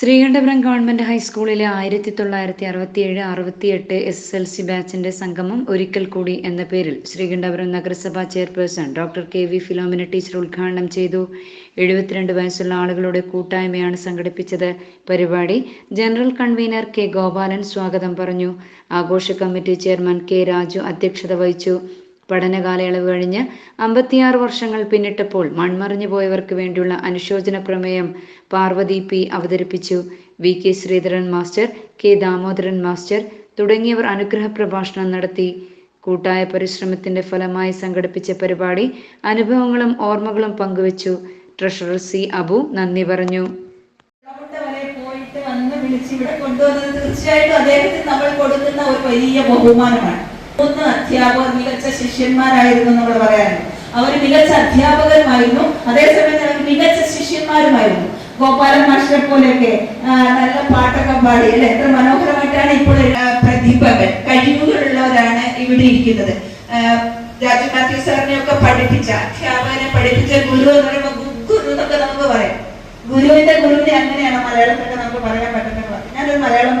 Sreekandapuram government ഹൈസ്കൂളിലെ ആയിരത്തി തൊള്ളായിരത്തി അറുപത്തിയേഴ് അറുപത്തിയെട്ട് എസ് എസ് എൽ സി ബാച്ചിന്റെ സംഗമം ഒരിക്കൽ കൂടി എന്ന പേരിൽ ശ്രീകണ്ഠപുരം നഗരസഭാ chairperson doctor K V Philomina teacher ഉദ്ഘാടനം ചെയ്തു. എഴുപത്തിരണ്ട് വയസ്സുള്ള ആളുകളുടെ കൂട്ടായ്മയാണ് സംഘടിപ്പിച്ചത് പരിപാടി. ജനറൽ കൺവീനർ കെ ഗോപാലൻ സ്വാഗതം പറഞ്ഞു. ആഘോഷ കമ്മിറ്റി ചെയർമാൻ കെ രാജു അധ്യക്ഷത വഹിച്ചു. പഠന കാലയളവ് കഴിഞ്ഞ് അമ്പത്തിയാറ് വർഷങ്ങൾ പിന്നിട്ടപ്പോൾ മൺമറിഞ്ഞു പോയവർക്ക് വേണ്ടിയുള്ള അനുശോചന പ്രമേയം പാർവതി പി അവതരിപ്പിച്ചു. V K Sreedharan master K Damodaran master തുടങ്ങിയവർ അനുഗ്രഹ പ്രഭാഷണം നടത്തി. കൂട്ടായ പരിശ്രമത്തിന്റെ ഫലമായി സംഘടിപ്പിച്ച പരിപാടി അനുഭവങ്ങളും ഓർമ്മകളും പങ്കുവച്ചു. ട്രഷറർ സി അബു നന്ദി പറഞ്ഞു. തീർച്ചയായിട്ടും അദ്ദേഹത്തിന് നമ്മൾ കൊടുക്കുന്ന ഒരു വലിയ ബഹുമാനമാണ്. മൂന്ന് അധ്യാപകർ മികച്ച ശിഷ്യന്മാരായിരുന്നു നമ്മൾ പറയാറുണ്ട്. അവർ മികച്ച അധ്യാപകരുമായിരുന്നു. അതേസമയത്ത് അവർ മികച്ച ശിഷ്യന്മാരുമായിരുന്നു. ഗോപാലൻ മാഷിനെ പോലെയൊക്കെ നല്ല പാട്ടൊക്കെ പാടി അല്ലെ? എത്ര മനോഹരമായിട്ടാണ് ഇപ്പോൾ പ്രതിഭകൾ കഴിവുകളുള്ളവരാണ് ഇവിടെ ഇരിക്കുന്നത്. രാജു മാത്യു സാറിനെ ഒക്കെ പഠിപ്പിച്ച അധ്യാപകനെ പഠിപ്പിച്ച ഗുരു എന്ന് പറയുമ്പോൾ ഗുരു എന്നൊക്കെ നമുക്ക് പറയാം. ഗുരുവിന്റെ ഗുരുവിനെ അങ്ങനെയാണ് മലയാളത്തിലൊക്കെ നമുക്ക് പറയാൻ പറ്റുന്നത് ഞാനൊരു മലയാളം